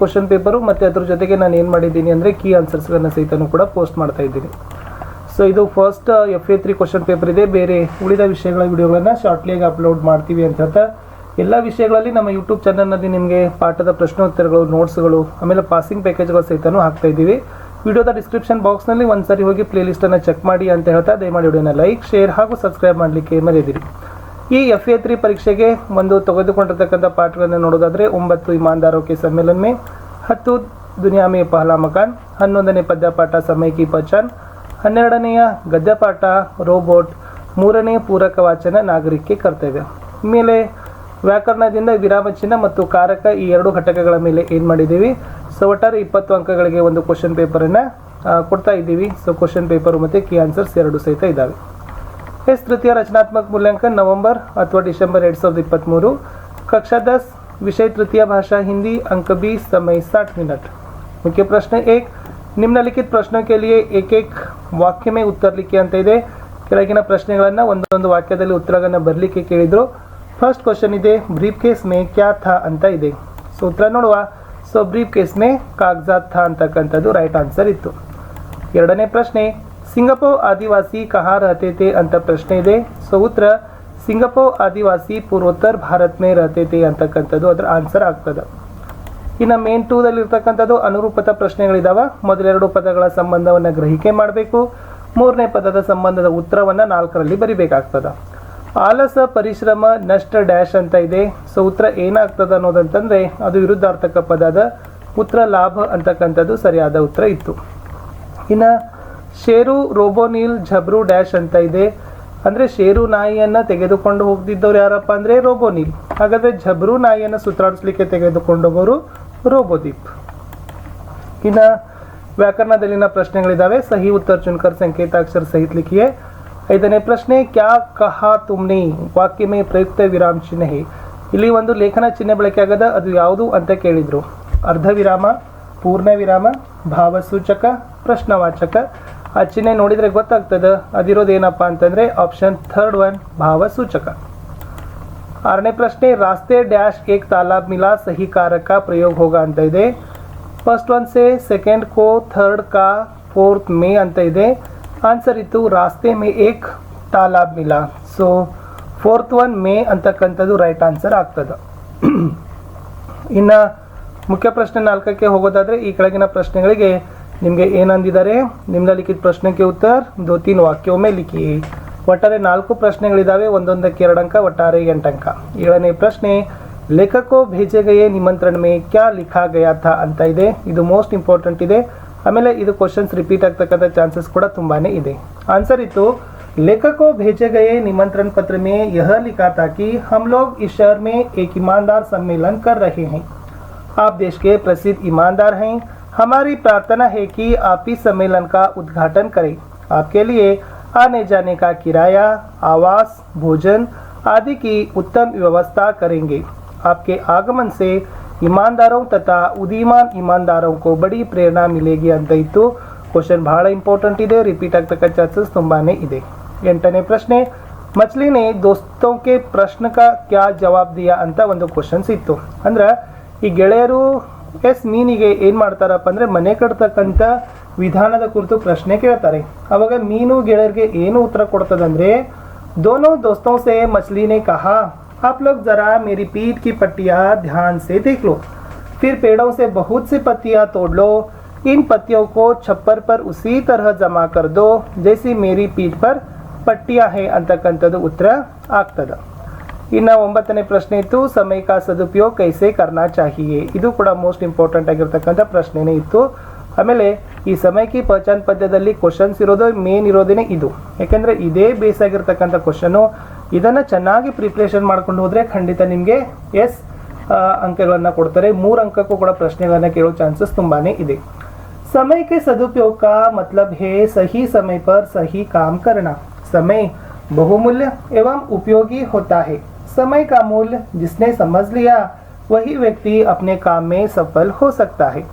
Question paper ಮತ್ತು ಅದ್ರ ಜೊತೆಗೆ ನಾನು ಏನು ಮಾಡಿದ್ದೀನಿ ಅಂದರೆ ಕೀ ಆನ್ಸರ್ಸ್ಗಳನ್ನು ಸಹಿತನೂ ಕೂಡ ಪೋಸ್ಟ್ ಮಾಡ್ತಾ ಇದ್ದೀನಿ. ಸೊ ಇದು first F A three question paper ಇದೆ. ಬೇರೆ ಉಳಿದ ವಿಷಯಗಳ ವಿಡಿಯೋಗಳನ್ನು ಶಾರ್ಟ್ಲಿಯಾಗಿ ಅಪ್ಲೋಡ್ ಮಾಡ್ತೀವಿ ಅಂತ ಹೇಳ್ತಾ ಎಲ್ಲ ವಿಷಯಗಳಲ್ಲಿ ನಮ್ಮ ಯೂಟ್ಯೂಬ್ ಚಾನಲ್ನಲ್ಲಿ ನಿಮಗೆ ಪಾಠದ ಪ್ರಶ್ನೋತ್ತರಗಳು ನೋಟ್ಸ್ಗಳು ಆಮೇಲೆ ಪಾಸಿಂಗ್ ಪ್ಯಾಕೇಜ್ಗಳು ಸಹಿತನೂ ಹಾಕ್ತಾ ಇದ್ದೀವಿ. ವಿಡಿಯೋದ ಡಿಸ್ಕ್ರಿಪ್ಷನ್ ಬಾಕ್ಸ್ನಲ್ಲಿ ಒಂದು ಸರಿ ಹೋಗಿ ಪ್ಲೇಲಿಸ್ಟನ್ನು ಚೆಕ್ ಮಾಡಿ ಅಂತ ಹೇಳ್ತಾ, ದಯಮಾಡಿ ವಿಡಿಯೋನ ಲೈಕ್ ಶೇರ್ ಹಾಗೂ ಸಬ್ಸ್ಕ್ರೈಬ್ ಮಾಡಲಿಕ್ಕೆ ಮರೆಯದಿರಿ. ಈ ಎಫ್ ಎ ತ್ರೀ ಪರೀಕ್ಷೆಗೆ ಒಂದು ತೆಗೆದುಕೊಂಡಿರ್ತಕ್ಕಂಥ ಪಾಠಗಳನ್ನು ನೋಡೋದಾದರೆ ಒಂಬತ್ತು ಇಮಾನ್ದಾರೋಕೆ ಸಮ್ಮೇಳನ ಮೇ ಹತ್ತು ದುನಿಯಾಮಿ ಪಹಲಾ ಮಕಾನ್, ಹನ್ನೊಂದನೇ ಪದ್ಯಪಾಠ ಸಮಯ ಕಿ ಪಚಾನ್, ಹನ್ನೆರಡನೆಯ ಗದ್ಯಪಾಠ ರೋಬೋಟ್, ಮೂರನೇ ಪೂರಕ ವಾಚನ ನಾಗರಿಕೆ ಕರ್ತವ್ಯ. ಮೇಲೆ ವ್ಯಾಕರಣದಿಂದ ವಿರಾಮ ಚಿಹ್ನ ಮತ್ತು ಕಾರಕ ಈ ಎರಡು ಘಟಕಗಳ ಮೇಲೆ ಏನು ಮಾಡಿದ್ದೀವಿ? ಸೊ, ಒಟ್ಟಾರೆ ಇಪ್ಪತ್ತು ಅಂಕಗಳಿಗೆ ಒಂದು ಕ್ವಶನ್ ಪೇಪರನ್ನು ಕೊಡ್ತಾ ಇದ್ದೀವಿ. ಸೊ ಕ್ವಶನ್ ಪೇಪರು ಮತ್ತು ಕೀ ಆನ್ಸರ್ಸ್ ಎರಡು ಸಹಿತ ಇದ್ದಾವೆ. ಎಸ್ ತೃತೀಯ ರಚನಾತ್ಮಕ मूल्यांकन नवंबर अथवा दिसंबर ಎರಡು ಸಾವಿರದ ಇಪ್ಪತ್ತ್ಮೂರು कक्षा दस विषय तृतीय भाषा हिंदी अंक बीस समय साठ मिनट मुख्य प्रश्न एक निम्नलिखित प्रश्नों के लिए एक एक ವಾಕ್ಯ ಮೇ ಉತ್ತರ ಲಿಖಿ ಅಂತ ಇದೆ ಕೆಳಗಿನ ಪ್ರಶ್ನೆಗಳನ್ನು ಒಂದೊಂದು ವಾಕ್ಯದಲ್ಲಿ ಉತ್ತರಗಳನ್ನು ಬರಲಿಕ್ಕೆ ಕೇಳಿದ್ರು ಫಸ್ಟ್ ಕ್ವಶನ್ ಇದೆ ಬ್ರೀಫ್ ಕೇಸ್ ಮೇ ಕ್ಯಾ ಥಾ ಅಂತ ಇದೆ ಸೊ ಉತ್ತರ ನೋಡುವ ಸೊ ಬ್ರೀಫ್ ಕೇಸ್ ಮೇ ಕಾಗಜಾತ್ ಥಾ ಅಂತಕ್ಕಂಥದ್ದು ರೈಟ್ ಆನ್ಸರ್ ಇತ್ತು ಎರಡನೇ ಪ್ರಶ್ನೆ ಸಿಂಗಪೂರ್ ಆದಿವಾಸಿ ಕಹಾ रहते ಅಂತ ಪ್ರಶ್ನೆ ಇದೆ. ಸೊ ಉತ್ತರ ಸಿಂಗಪೂರ್ ಆದಿವಾಸಿ ಪೂರ್ವೋತ್ತರ ಭಾರತ್ ಮೇ रहते ಅಂತಕ್ಕಂಥದ್ದು ಅದರ ಆನ್ಸರ್ ಆಗ್ತದೆ. ಇನ್ನು ಮೇನ್ ಟೂದಲ್ಲಿ ಇರ್ತಕ್ಕಂಥದ್ದು ಅನುರೂಪದ ಪ್ರಶ್ನೆಗಳಿದಾವೆ. ಮೊದಲೆರಡು ಪದಗಳ ಸಂಬಂಧವನ್ನು ಗ್ರಹಿಕೆ ಮಾಡಬೇಕು. ಮೂರನೇ ಪದದ ಸಂಬಂಧದ ಉತ್ತರವನ್ನು ನಾಲ್ಕರಲ್ಲಿ ಬರಿಬೇಕಾಗ್ತದೆ. ಆಲಸ, ಪರಿಶ್ರಮ, ನಷ್ಟ, ಡ್ಯಾಶ್ ಅಂತ ಇದೆ. ಸೊ ಉತ್ತರ ಏನಾಗ್ತದೆ ಅನ್ನೋದಂತಂದ್ರೆ ಅದು ವಿರುದ್ಧಾರ್ಥಕ ಪದದ ಉತ್ತರ ಲಾಭ ಅಂತಕ್ಕಂಥದ್ದು ಸರಿಯಾದ ಉತ್ತರ ಇತ್ತು. ಇನ್ನು ಶೇರು ರೋಬೋನೀಲ್ ಝಬ್ರು ಡ್ಯಾಶ್ ಅಂತ ಇದೆ. ಅಂದರೆ ಶೇರು ನಾಯಿಯನ್ನು ತೆಗೆದುಕೊಂಡು ಹೋಗ್ತಿದ್ದವ್ರು ಯಾರಪ್ಪ ಅಂದರೆ ರೋಬೋನಿಲ್. ಹಾಗಾದರೆ ಝಬ್ರು ನಾಯಿಯನ್ನು ಸುತ್ತಾಡಿಸ್ಲಿಕ್ಕೆ ತೆಗೆದುಕೊಂಡು ಹೋಗೋರು ರೋಬೋದೀಪ್. ಇನ್ನು ವ್ಯಾಕರಣದಲ್ಲಿನ ಪ್ರಶ್ನೆಗಳಿದ್ದಾವೆ ಸಹಿ ಉತ್ತರ ಚುನ್ಕರ್ ಸಂಕೇತಾಕ್ಷರ ಸಹಿತ ಲಿಖಿಯೇ ಐದನೇ ಪ್ರಶ್ನೆ, ಕ್ಯಾ ಕಹಾ ತುಮ್ನಿ? ವಾಕ್ಯ ಮೇ ಪ್ರಯುಕ್ತ ವಿರಾಮ ಚಿಹ್ನೆ ಇಲ್ಲಿ ಒಂದು ಲೇಖನ ಚಿಹ್ನೆ ಬಳಕೆ ಆಗದ ಅದು ಯಾವುದು ಅಂತ ಕೇಳಿದರು. ಅರ್ಧ ವಿರಾಮ ಪೂರ್ಣ ವಿರಾಮ ಭಾವಸೂಚಕ, ಪ್ರಶ್ನವಾಚಕ. ಆ ಚಿಹ್ನೆ ನೋಡಿದರೆ ಗೊತ್ತಾಗ್ತದೆ, ಅದಿರೋದೇನಪ್ಪ ಅಂತಂದರೆ ಆಪ್ಷನ್ ಥರ್ಡ್ ಒನ್ ಭಾವಸೂಚಕ. ಆರನೇ ಪ್ರಶ್ನೆ, ರಾಸ್ತೆ ಡ್ಯಾಶ್ ಏಕ್ ತಾಲಾಬ್ ಮಿಲಾ ಸಹಿ ಕಾರಕ ಪ್ರಯೋಗ ಹೋಗ ಅಂತ ಇದೆ. ಫಸ್ಟ್ ಒನ್ ಸೆ ಸೆಕೆಂಡ್ ಕೋ ಥರ್ಡ್ ಕಾ ಫೋರ್ತ್ ಮೇ ಅಂತ ಇದೆ. ಆನ್ಸರ್ ಇತ್ತು, ರಾಸ್ತೆ ಮೇ ಏಕ್ ತಾಲಾಬ್ ಮಿಲಾ. ಸೊ ಫೋರ್ತ್ ಒನ್ ಮೇ ಅಂತಕ್ಕಂಥದ್ದು ರೈಟ್ ಆನ್ಸರ್ ಆಗ್ತದೆ. ಇನ್ನು ಮುಖ್ಯ ಪ್ರಶ್ನೆ ನಾಲ್ಕಕ್ಕೆ ಹೋಗೋದಾದರೆ ಈ ಕೆಳಗಿನ ಪ್ರಶ್ನೆಗಳಿಗೆ ನಿಮಗೆ ಏನಂದಿದ್ದಾರೆ ನಿಮ್ನಲಿಖಿತ ಪ್ರಶ್ನೆಗೆ ಉತ್ತರ ದೋ ತೀನ್ ವಾಕ್ಯೋं में लिखिए ಒಟ್ಟಾರೆ ನಾಲ್ಕು ಪ್ರಶ್ನೆಗಳಿದ್ದಾವೆ ಒಂದೊಂದಕ್ಕೆ ಎರಡು ಅಂಕ ಒಟ್ಟಾರೆ ಎಂಟು ಅಂಕ ಏಳನೇ ಪ್ರಶ್ನೆ ಲೇಖಕೋ ಭೇಜೆ ಗಯೇ ನಿಮಂತ್ರಣ ಮೇ ಕ್ಯಾ ಲಿಖಾ ಗಯಾ ಥಾ ಅಂತ ಇದೆ ಇದು ಮೋಸ್ಟ್ ಇಂಪಾರ್ಟೆಂಟ್ ಇದೆ ಆಮೇಲೆ ಇದು ಕ್ವಶನ್ಸ್ ರಿಪೀಟ್ ಆಗ್ತಕ್ಕಂಥ ಚಾನ್ಸಸ್ ಕೂಡ ತುಂಬಾನೇ ಇದೆ ಆನ್ಸರ್ ಇತ್ತು लेखकों भेजे गए निमंत्रण पत्र में यह लिखा था कि हम लोग इस शहर में एक ईमानदार सम्मेलन कर रहे हैं आप देश के प्रसिद्ध ईमानदार हैं हमारी प्रार्थना है कि आप इस सम्मेलन का उद्घाटन करें आपके लिए आने जाने का किराया आवास भोजन आदि की उत्तम व्यवस्था करेंगे आपके आगमन से ईमानदारों तथा उदीमान ईमानदारों को बड़ी प्रेरणा मिलेगी ಅಂತ ಇತ್ತು ಕ್ವಶನ್ ಬಹಳ ಇಂಪಾರ್ಟೆಂಟ್ ಇದೆ ರಿಪೀಟ್ ಆಗ್ತಕ್ಕಂಥ ಚಾನ್ಸಸ್ ತುಂಬಾನೇ ಇದೆ ಎಂಟನೇ ಪ್ರಶ್ನೆ ಮಚ್ಲಿ ನೆ ದೋಸ್ತೋं के प्रश्न का क्या जवाब दिया ಅಂತ ಒಂದು ಕ್ವಶನ್ಸ್ ಇತ್ತು ಅಂದ್ರೆ ಈ ಗೆಳೆಯರು ಎಸ್ ಮೀನಿಗೆ ಏನು ಮಾಡ್ತಾರಪ್ಪ ಅಂದರೆ ಮನೆ ಕಟ್ತಕ್ಕಂಥ ವಿಧಾನದ ಕುರಿತು ಪ್ರಶ್ನೆ ಕೇಳ್ತಾರೆ ಅವಾಗ ಮೀನು ಗೆಳೆಯರಿಗೆ ಏನು ಉತ್ತರ ಕೊಡ್ತದಂದ್ರೆ दोनों दोस्तों से मछली ने कहा आप लोग ज़रा मेरी पीठ की पट्टियाँ ध्यान से देख लो फिर पेड़ों से बहुत सी पत्तियाँ तोड़ लो इन पत्तियों को छप्पर पर उसी तरह जमा कर दो जैसी मेरी पीठ पर ಪಟ್ಟಿಯ ಹೇ ಅಂತಕ್ಕಂಥದ್ದು ಉತ್ತರ ಆಗ್ತದೆ ಇನ್ನು ಒಂಬತ್ತನೇ ಪ್ರಶ್ನೆ ಇತ್ತು ಸಮಯ ಕಾ ಸದುಪಯೋಗ ಕೈಸೆ ಕರ್ನಾ ಚಾಹಿಯೆ. ಇದು ಕೂಡ ಮೋಸ್ಟ್ ಇಂಪಾರ್ಟೆಂಟ್ ಆಗಿರ್ತಕ್ಕಂಥ ಪ್ರಶ್ನೆನೇ ಇತ್ತು. ಆಮೇಲೆ ಈ ಸಮಯಕ್ಕೆ ಪಹಚಾನ್ ಪದ್ಯದಲ್ಲಿ ಕ್ವಶನ್ಸ್ ಇರೋದು ಮೇನ್ ಇರೋದೇ ಇದು. ಯಾಕೆಂದರೆ ಇದೇ ಬೇಸ್ ಆಗಿರ್ತಕ್ಕಂಥ ಕ್ವಶನು ಇದನ್ನು ಚೆನ್ನಾಗಿ ಪ್ರಿಪ್ರೇಷನ್ ಮಾಡ್ಕೊಂಡು ಹೋದರೆ ಖಂಡಿತ ನಿಮಗೆ ಎಸ್ ಅಂಕಗಳನ್ನು ಕೊಡ್ತಾರೆ. ಮೂರು ಅಂಕಕ್ಕೂ ಕೂಡ ಪ್ರಶ್ನೆಗಳನ್ನು ಕೇಳೋ ಚಾನ್ಸಸ್ ತುಂಬಾ ಇದೆ. ಸಮಯಕ್ಕೆ ಸದುಪಯೋಗ ಮತ್ಲಬ್ ಹೇ ಸಹಿ ಸಮಯ ಪರ್ ಸಹಿ ಕಾಮ್ ಕರ್ಣ. ಸಮಯ ಬಹುಮೂಲ್ಯ ಏವಂ ಉಪಯೋಗಿ ಹೊತ್ತಾ ಹೇ. समय का मूल्य जिसने समझ लिया वही व्यक्ति अपने काम में सफल हो सकता है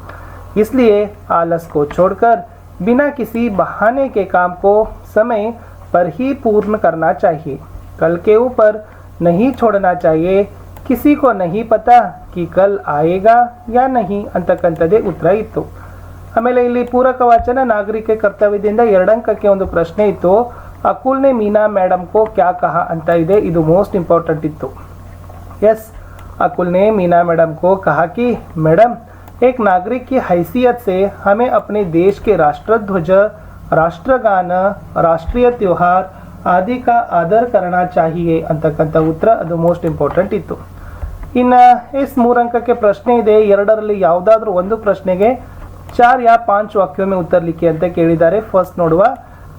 इसलिए आलस को छोड़कर बिना किसी बहाने के काम को समय पर ही पूर्ण करना चाहिए कल के ऊपर नहीं छोड़ना चाहिए ಕಿಸಿ ಕೋ ನಹಿ ಪತಾ ಕಿ ಕಲ್ ಆಯೇಗಾ ಯಾ ನಹಿ ಅಂತಕ್ಕಂಥದ್ದೇ ಉತ್ತರ ಇತ್ತು ಆಮೇಲೆ ಇಲ್ಲಿ ಪೂರಕ ವಾಚನ ನಾಗರಿಕ ಕರ್ತವ್ಯದಿಂದ ಎರಡಂಕಕ್ಕೆ ಒಂದು ಪ್ರಶ್ನೆ ಇತ್ತು ಅಕುಲ್ನೆ ಮೀನಾ ಮೇಡಮ್ ಕೋ ಕ್ಯಾ ಕಹ ಅಂತ ಇದೆ ಇದು ಮೋಸ್ಟ್ ಇಂಪಾರ್ಟೆಂಟ್ ಇತ್ತು यस अकुल ने मीना मैडम को कहा कि मैडम एक नागरिक की हैसियत से हमें अपने देश के राष्ट्रध्वज राष्ट्रगान राष्ट्रीय त्योहार आदि का आदर करना चाहिए ಅಂತಕ್ಕಂಥ ಉತ್ತರ ಅದು ಮೋಸ್ಟ್ ಇಂಪಾರ್ಟೆಂಟ್ ಇತ್ತು ಇನ್ನು ಎಸ್ ಮೂರಂಕಕ್ಕೆ ಪ್ರಶ್ನೆ ಇದೆ ಎರಡರಲ್ಲಿ ಯಾವುದಾದ್ರೂ ಒಂದು ಪ್ರಶ್ನೆಗೆ ಚಾರ್ ಯಾ ಪಾಂಚ್ ವಾಕ್ಯೋं में उत्तर लिखिए ಅಂತ ಕೇಳಿದ್ದಾರೆ ಫಸ್ಟ್ ನೋಡುವ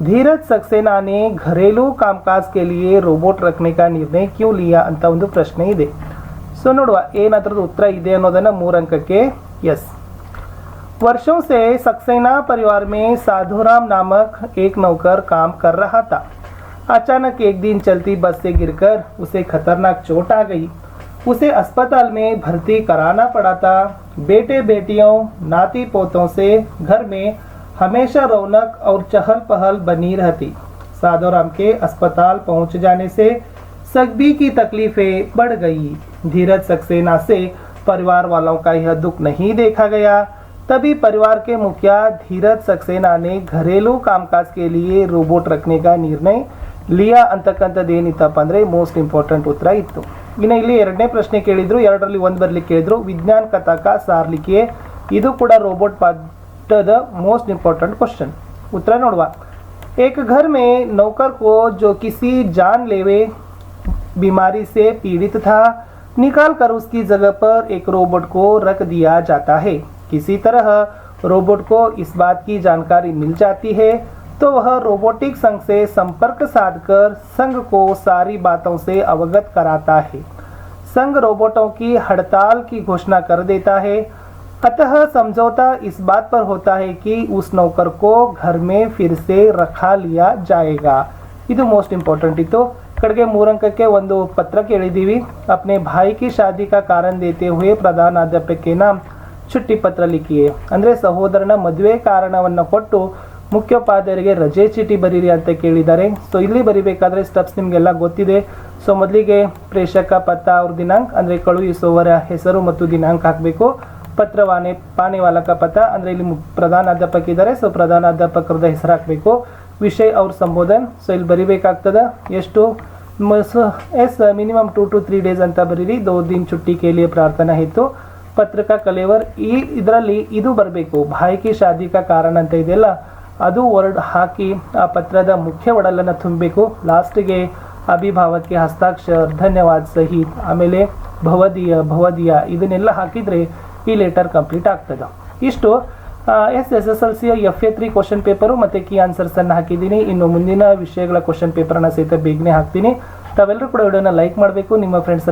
ಧೀರಜ್ ಸಕ್ಸೇನಾ ने घरेलू कामकाज के लिए रोबोट रखने का निर्णय क्यों लिया ಅಂತ ಒಂದು ಪ್ರಶ್ನೆ ಇದೆ ಸೊ ನೋಡುವ ಏನಾದ್ರದ್ದು ಉತ್ತರ ಇದೆ ಅನ್ನೋದನ್ನ ಮೂರಂಕಕ್ಕೆ ಎಸ್ वर्षों से सक्सेना परिवार में साधुराम नामक एक नौकर काम कर रहा था अचानक एक दिन चलती बस से गिरकर उसे खतरनाक चोट आ गई उसे अस्पताल में भर्ती कराना पड़ा था बेटे बेटियों नाती पोतों से घर में हमेशा रौनक और चहल पहल बनी रहती साधुराम के अस्पताल पहुंच जाने से सभी की तकलीफें बढ़ गई धीरज सक्सेना से परिवार वालों का यह दुख नहीं देखा गया तभी परिवार के मुखिया धीरज सक्सेना ने घरेलू कामकाज के लिए रोबोट रखने का निर्णय ಲಿಯಾ ಅಂತಕ್ಕಂಥದ್ದು ಏನಿತ್ತಪ್ಪ ಅಂದರೆ ಮೋಸ್ಟ್ ಇಂಪಾರ್ಟೆಂಟ್ ಉತ್ತರ ಇತ್ತು ಇನ್ನು ಇಲ್ಲಿ ಎರಡನೇ ಪ್ರಶ್ನೆ ಕೇಳಿದ್ರು ಎರಡರಲ್ಲಿ ಒಂದು ಬರ್ಲಿಕ್ಕೆ ಕೇಳಿದ್ರು ವಿಜ್ಞಾನ ಕಥಾಕ ಸಾರ್ಲಿಕ್ಕೆ ಇದು ಕೂಡ robot the most most question उत्तर नोड़वा। एक घर में नौकर को जो किसी जानलेवे बीमारी से पीड़ित था, निकाल कर उसकी जगह पर एक रोबोट को रख दिया जाता है। किसी तरह रोबोट को इस बात की जानकारी मिल जाती है तो वह रोबोटिक संघ से संपर्क साधकर संघ को सारी बातों से अवगत कराता है। संघ रोबोटों की हड़ताल की घोषणा कर देता है अतः समझौता इस बात पर होता है कि उस नौकर को घर में फिर से रखा लिया जाएगा ಇದು ಮೋಸ್ಟ್ ಇಂಪಾರ್ಟೆಂಟ್ ಇತ್ತು ಕಡೆಗೆ ಮೂರಂಕಕ್ಕೆ ಒಂದು ಪತ್ರ ಕೇಳಿದ್ದೀವಿ अपने भाई की शादी का कारण देते हुए ಪ್ರಧಾನಾಧ್ಯಾಪಕ ನಾಮ್ ಚುಟ್ಟಿ ಪತ್ರ ಲಿಖಿಯೇ ಅಂದರೆ ಸಹೋದರನ ಮದುವೆ ಕಾರಣವನ್ನು ಕೊಟ್ಟು ಮುಖ್ಯೋಪಾಧ್ಯಾಯರಿಗೆ ರಜೆ ಚೀಟಿ ಬರೀರಿ ಅಂತ ಕೇಳಿದ್ದಾರೆ ಸೊ ಇಲ್ಲಿ ಬರಿಬೇಕಾದ್ರೆ ಸ್ಟೆಪ್ಸ್ ನಿಮಗೆಲ್ಲ ಗೊತ್ತಿದೆ ಸೊ ಮೊದಲಿಗೆ ಪ್ರೇಷಕ ಪತ್ತ ಅವ್ರ ದಿನಾಂಕ ಅಂದರೆ ಕಳುಹಿಸುವವರ ಹೆಸರು ಮತ್ತು ದಿನಾಂಕ ಹಾಕಬೇಕು ಪತ್ರವಾನೆ ಪಾನೆವಾಲಕ ಪತ್ರ, ಅಂದರೆ ಇಲ್ಲಿ ಪ್ರಧಾನ ಪ್ರಧಾನಾಧ್ಯಾಪಕ ಇದ್ದಾರೆ ಸೊ ಪ್ರಧಾನಾಧ್ಯಾಪಕರದ ಹೆಸರು ಹಾಕಬೇಕು. ವಿಷಯ ಅವ್ರ ಸಂಬೋಧನ್ ಸೊ ಇಲ್ಲಿ ಬರಿಬೇಕಾಗ್ತದ ಎಷ್ಟು? Yes, minimum two to three days ಅಂತ ಬರೀರಿ, ದೋ ದಿನ ಚುಟ್ಟಿ ಕೇಳಿಯ ಪ್ರಾರ್ಥನಾ ಇತ್ತು. ಪತ್ರಿಕಾ ಕಲೇವರ್ ಈ ಇದರಲ್ಲಿ ಇದು ಬರಬೇಕು, ಭಾಯ್ಕಿ ಶಾದಿ ಕಾ ಕಾರಣ ಅಂತ ಇದೆಯಲ್ಲ, ಅದು ವರ್ಡ್ ಹಾಕಿ ಆ ಪತ್ರದ ಮುಖ್ಯ ಒಡಲನ್ನು ತುಂಬಬೇಕು. ಲಾಸ್ಟ್ಗೆ ಅಭಿಭಾವಕ್ಕೆ ಹಸ್ತಾಕ್ಷರ, ಧನ್ಯವಾದ ಸಹಿತ್ ಆಮೇಲೆ ಭವದೀಯ ಭವದೀಯ, ಇದನ್ನೆಲ್ಲ ಹಾಕಿದರೆ ಈ ಲೆಟರ್ ಕಂಪ್ಲೀಟ್ ಆಗ್ತದೆ. ಇಷ್ಟು S S S, L, C F A three question paper ಮತ್ತು ಕೀ ಆನ್ಸರ್ಸನ್ನು ಹಾಕಿದ್ದೀನಿ. ಇನ್ನು ಮುಂದಿನ ವಿಷಯಗಳ ಕ್ವಶನ್ ಪೇಪರನ್ನು ಸಹಿತ ಬೇಗನೆ ಹಾಕ್ತೀನಿ. ತಾವೆಲ್ಲರೂ ಕೂಡ ವಿಡಿಯೋನ ಲೈಕ್ ಮಾಡಬೇಕು. ನಿಮ್ಮ ಫ್ರೆಂಡ್ಸ್